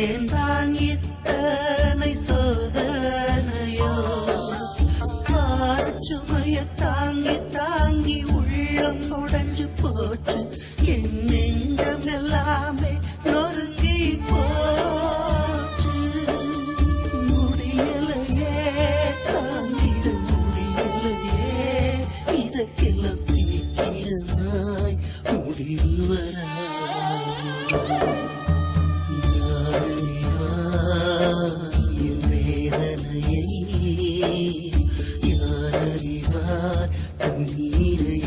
ஏன் தான் இத்தனை சோதனையோ? மாறச்சுமைய தாங்கி தாங்கி உள்ளம் உடஞ்சு போச்சு. and it.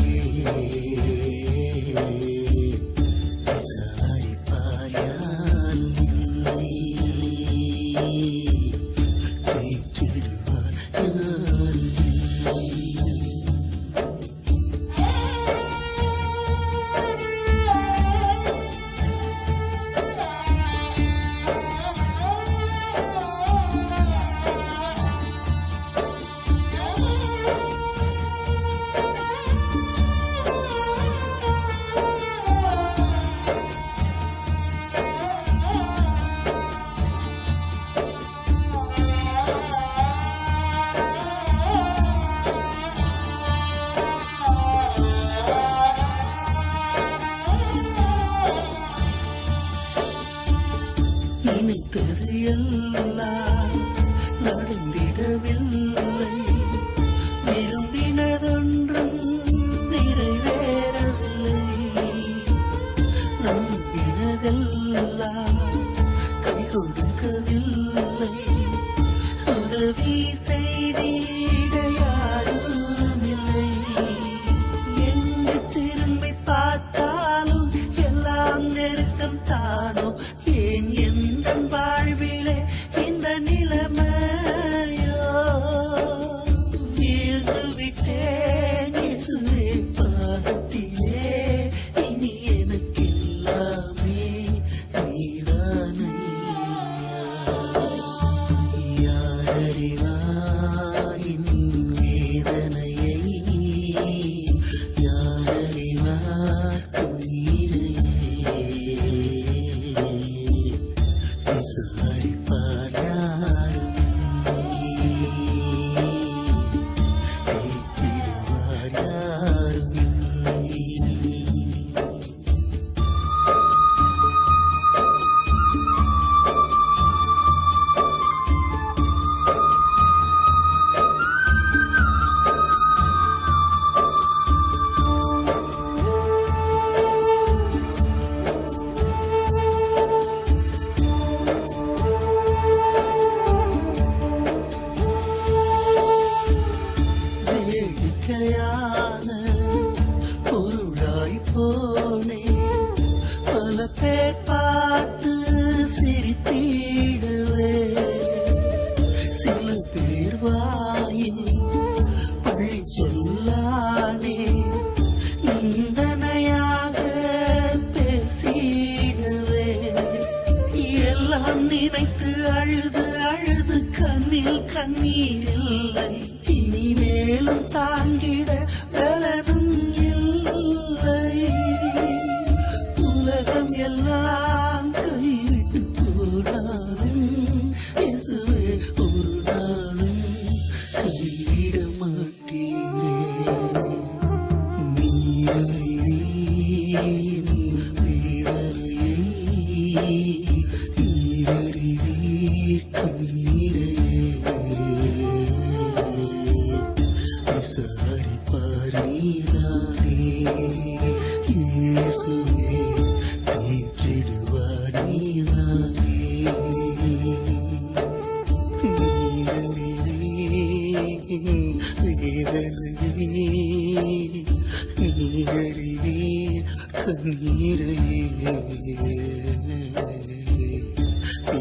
எல்லாம் நடந்திடவில்லை. விரும்பினதொன்றும் தேவாரின் வேதனையை யாரறிவாக்கும் நீரையே விசாரி இல்லானே நிந்தனையாக பேசிடுவே எல்லாம் நினைத்து அழுது அழுது கண்ணில் கண்ணீர் இல்லை. நீரறிவீர் கண்ணீரையே விசாரிப்பார் நீதானே இயேசுவே தேற்றிடுவார் நீதானே நீரறிவீர் கண்ணீரையே